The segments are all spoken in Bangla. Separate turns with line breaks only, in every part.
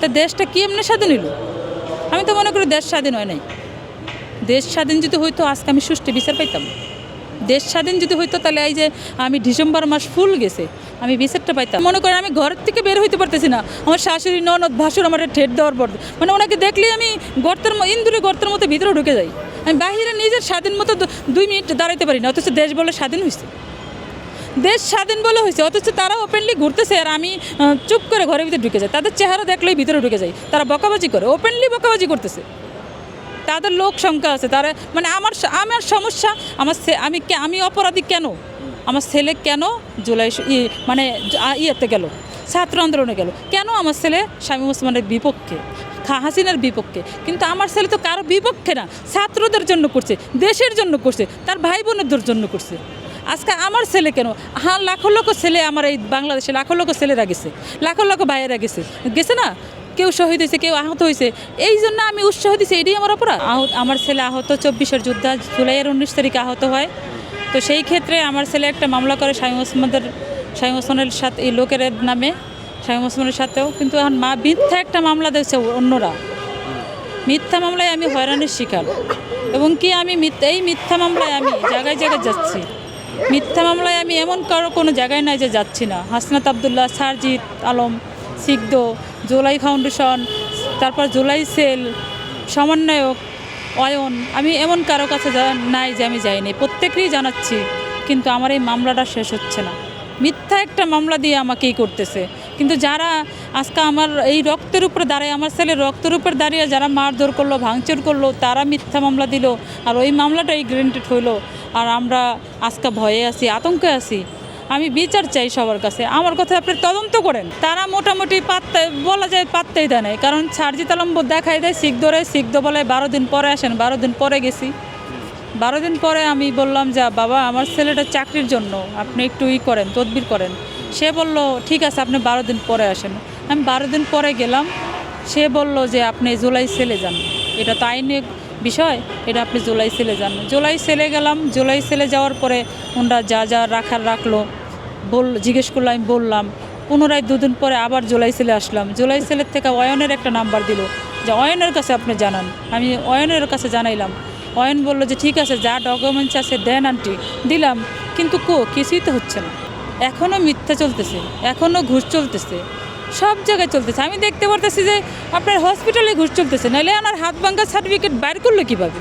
তা দেশটা কি এমনি স্বাধীন হইল? আমি তো মনে করি দেশ স্বাধীন হয় নাই। দেশ স্বাধীন যদি হইতো, আজকে আমি সুষ্ঠু বিচার পাইতাম। দেশ স্বাধীন যদি হইতো, তাহলে এই যে আমি ডিসেম্বর মাস ফুল গেছে, আমি বিচারটা পাইতাম। মনে করেন, আমি ঘর থেকে বের হইতে পারতেছি না। আমার শাশুড়ি, ননদ, ভাসুর আমার ঠেট দেওয়ার পর মানে ওনাকে দেখলেই আমি গর্তের ইন্দুরে গর্তের মতো ভিতরে ঢুকে যাই। আমি বাহিরে নিজের স্বাধীন মতো দুই মিনিট দাঁড়াইতে পারি না, অথচ দেশ বলে স্বাধীন হয়েছে দেশ স্বাধীন বলে হয়েছে, অথচ তারা ওপেনলি ঘুরতেছে আর আমি চুপ করে ঘরের ভিতরে ঢুকে যাই। তাদের চেহারা দেখলেই ভিতরে ঢুকে যাই। তারা বকাবাজি করে ওপেনলি বকাবাজি করতেছে। তাদের লোক সংখ্যা আছে, তারা মানে আমার আমার সমস্যা, আমার আমি আমি অপরাধী কেন? আমার ছেলে কেন জুলাই মানে ইয়েতে গেল, ছাত্র আন্দোলনে গেল? কেন আমার ছেলে স্বামী ওসমানের বিপক্ষে হাসিনার বিপক্ষে? কিন্তু আমার ছেলে তো কারও বিপক্ষে না, ছাত্রদের জন্য করছে, দেশের জন্য করছে, তার ভাই বোনদের জন্য করছে। আজকে আমার ছেলে কেন? হ্যাঁ লাখো লক্ষ ছেলে আমার এই বাংলাদেশে, লাখো লক্ষ ছেলেরা গেছে, লাখো লক্ষ ভাইয়েরা গেছে। গেছে না? কেউ শহীদ হয়েছে, কেউ আহত হয়েছে। এই জন্য আমি উৎসাহ দিচ্ছি এটাই আমার অপরাধ। আহত, আমার ছেলে আহত, চব্বিশের যুদ্ধা জুলাইয়ের উনিশ তারিখে আহত হয়। তো সেই ক্ষেত্রে আমার ছেলে একটা মামলা করে শাহিম ওসমানদের শাহিম ওসমানের সাথে, এই লোকের নামে শাহিম ওসমানের সাথেও। কিন্তু এখন মা মিথ্যা একটা মামলা দিয়েছে অন্যরা। মিথ্যা মামলায় আমি হয়রানির শিকার। এবং কি আমি এই মিথ্যা মামলায় আমি জায়গায় জায়গায় যাচ্ছি। মিথ্যা মামলায় আমি এমন কারও কোনো জায়গায় নাই যে যাচ্ছি না। হাসনাত আবদুল্লাহ, সারজিৎ আলম, সিগদ, জোলাই ফাউন্ডেশন, তারপর জোলাই সেল, সমন্বয়ক, অয়ন। আমি এমন কারও কাছে নাই যে আমি যাইনি। প্রত্যেকেরই জানাচ্ছি, কিন্তু আমার এই মামলাটা শেষ হচ্ছে না। মিথ্যা একটা মামলা দিয়ে আমাকেই করতেছে। কিন্তু যারা আজকে আমার এই রক্তের উপরে দাঁড়ায়, আমার ছেলে রক্তের উপর দাঁড়িয়ে যারা মারধর করল, ভাঙচুর করল, তারা মিথ্যা মামলা দিল, আর ওই মামলাটাই গ্রেন্টেড হইল। আর আমরা আজকে ভয়ে আছি, আতঙ্কে আছি। আমি বিচার চাই সবার কাছে। আমার কথা আপনি তদন্ত করেন। তারা মোটামুটি পাত্তা বলা যায় পাত্তাই দেয় নাই। কারণ সার্জিত আলম দেখাই দেয় শিখদরে শিখদ বলে বারো দিন পরে আসেন, বারো দিন পরে গেছি। বারো দিন পরে আমি বললাম, যা বাবা, আমার ছেলেটা চাকরির জন্য, আপনি একটু ই করেন, তদবির করেন। সে বলল, ঠিক আছে, আপনি বারো দিন পরে আসেন। আমি বারো দিন পরে গেলাম সে বলল যে আপনি জুলাই সেলে যান। এটা তো আইনি বিষয়, এটা আপনি জুলাই সেলে যান। জুলাই সেলে গেলাম, জুলাই সেলে যাওয়ার পরে ওনারা যা যা রাখার রাখল, বল, জিজ্ঞেস করল আমি বললাম, পুনরায় দুদিন পরে আবার জুলাই সেলে আসলাম। জুলাই সেলের থেকে অয়নের একটা নাম্বার দিল যে, অয়নের কাছে আপনি জানান। আমি অয়নের কাছে জানাইলাম। অয়ন বলল যে, ঠিক আছে, যা ডকুমেন্টস আছে, দেন আন্টি। দিলাম, কিন্তু কো, কিছুই তো হচ্ছে না। এখনও মিথ্যা চলতেছে এখনও ঘুষ চলতেছে। সব জায়গায় চলতেছে। আমি দেখতে পারতেছি যে আপনার হসপিটালে ঘুষ চলতেছে। নাহলে আমার হাত ভাঙ্গার সার্টিফিকেট বাইর করল কীভাবে?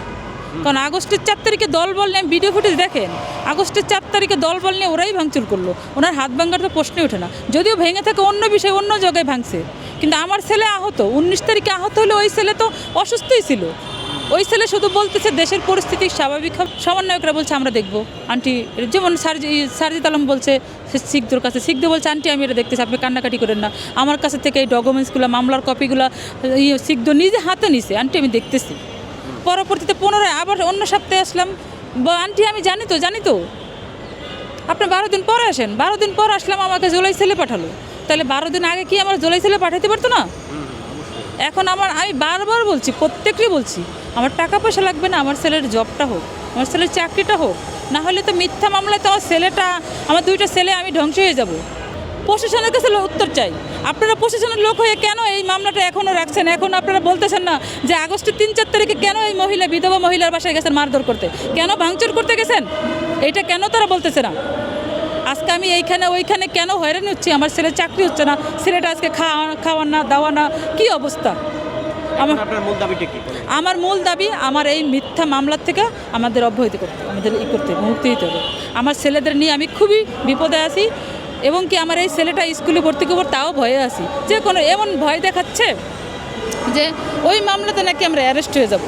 কারণ আগস্টের চার তারিখে দল বল নিয়ে ভিডিও ফুটেজ দেখেন, আগস্টের চার তারিখে দল বল নিয়ে ওরাই ভাঙচুর করল। ওনার হাত ভাঙ্গার তো প্রশ্নই ওঠে না। যদিও ভেঙে থাকে অন্য বিষয়ে অন্য জায়গায় ভাঙছে। কিন্তু আমার ছেলে আহত, উনিশ তারিখে আহত হলে ওই ছেলে তো অসুস্থই ছিল। ওই ছেলে শুধু বলতেছে, দেশের পরিস্থিতি স্বাভাবিক সমন্বয়করা বলছে, আমরা দেখব। আন্টি যেমন সার্জি সার্জিত আলম বলছে শিখদোর কাছে। শিখদো বলছে আন্টি আমি এটা দেখতেছি, আপনি কান্নাকাটি করেন না। আমার কাছে থেকে এই ডকুমেন্টসগুলো, মামলার কপিগুলো ইয়ে শিখদো নিজে হাতে নিছে। আন্টি আমি দেখতেছি। পরবর্তীতে পুনরায় আবার অন্য সপ্তাহে আসলাম। বা- আন্টি আমি জানি তো জানি তো। আপনি বারো দিন পরে আসেন। বারো দিন পর আসলাম আমাকে জোলাই ছেলে পাঠালো। তাহলে বারো দিন আগে কি আমার জোলাই ছেলে পাঠাতে পারতো না? এখন আমার, আমি বারবার বলছি প্রত্যেকটি বলছি, আমার টাকা পয়সা লাগবে না, আমার ছেলের জবটা হোক, আমার ছেলের চাকরিটা হোক, না হলে তো মিথ্যা মামলায় তো আমার ছেলেটা, আমার দুইটা ছেলে, আমি ধ্বংস হয়ে যাব। প্রশাসনের কাছে উত্তর চাই। আপনারা প্রশাসনের লোক হয়ে কেন এই মামলাটা এখনও রাখছেন? এখন আপনারা বলতেছেন না যে আগস্টের তিন, চার তারিখে কেন এই মহিলা, বিধবা মহিলার বাসায় গেছেন মারধর করতে? কেন ভাঙচুর করতে গেছেন? এইটা কেন তারা বলতেছে না? আজকে আমি এইখানে ওইখানে কেন হয়রানি হচ্ছি? আমার ছেলের চাকরি হচ্ছে না। ছেলেটা আজকে খাওয়া খাওয়ান না দাওয়া না কী অবস্থা? আমার
মূল
আমার মূল দাবি আমার এই মিথ্যা মামলার থেকে আমাদের অব্যাহতি করতে আমাদের ই করতে মুক্তি দিতে হবে। আমার ছেলেদের নিয়ে আমি খুবই বিপদে আছি এবং কি আমার এই ছেলেটা স্কুলে ভর্তি করব তাও ভয়ে আছি। যে কোনো এমন ভয় দেখাচ্ছে যে ওই মামলাতে নাকি আমরা অ্যারেস্ট হয়ে যাব।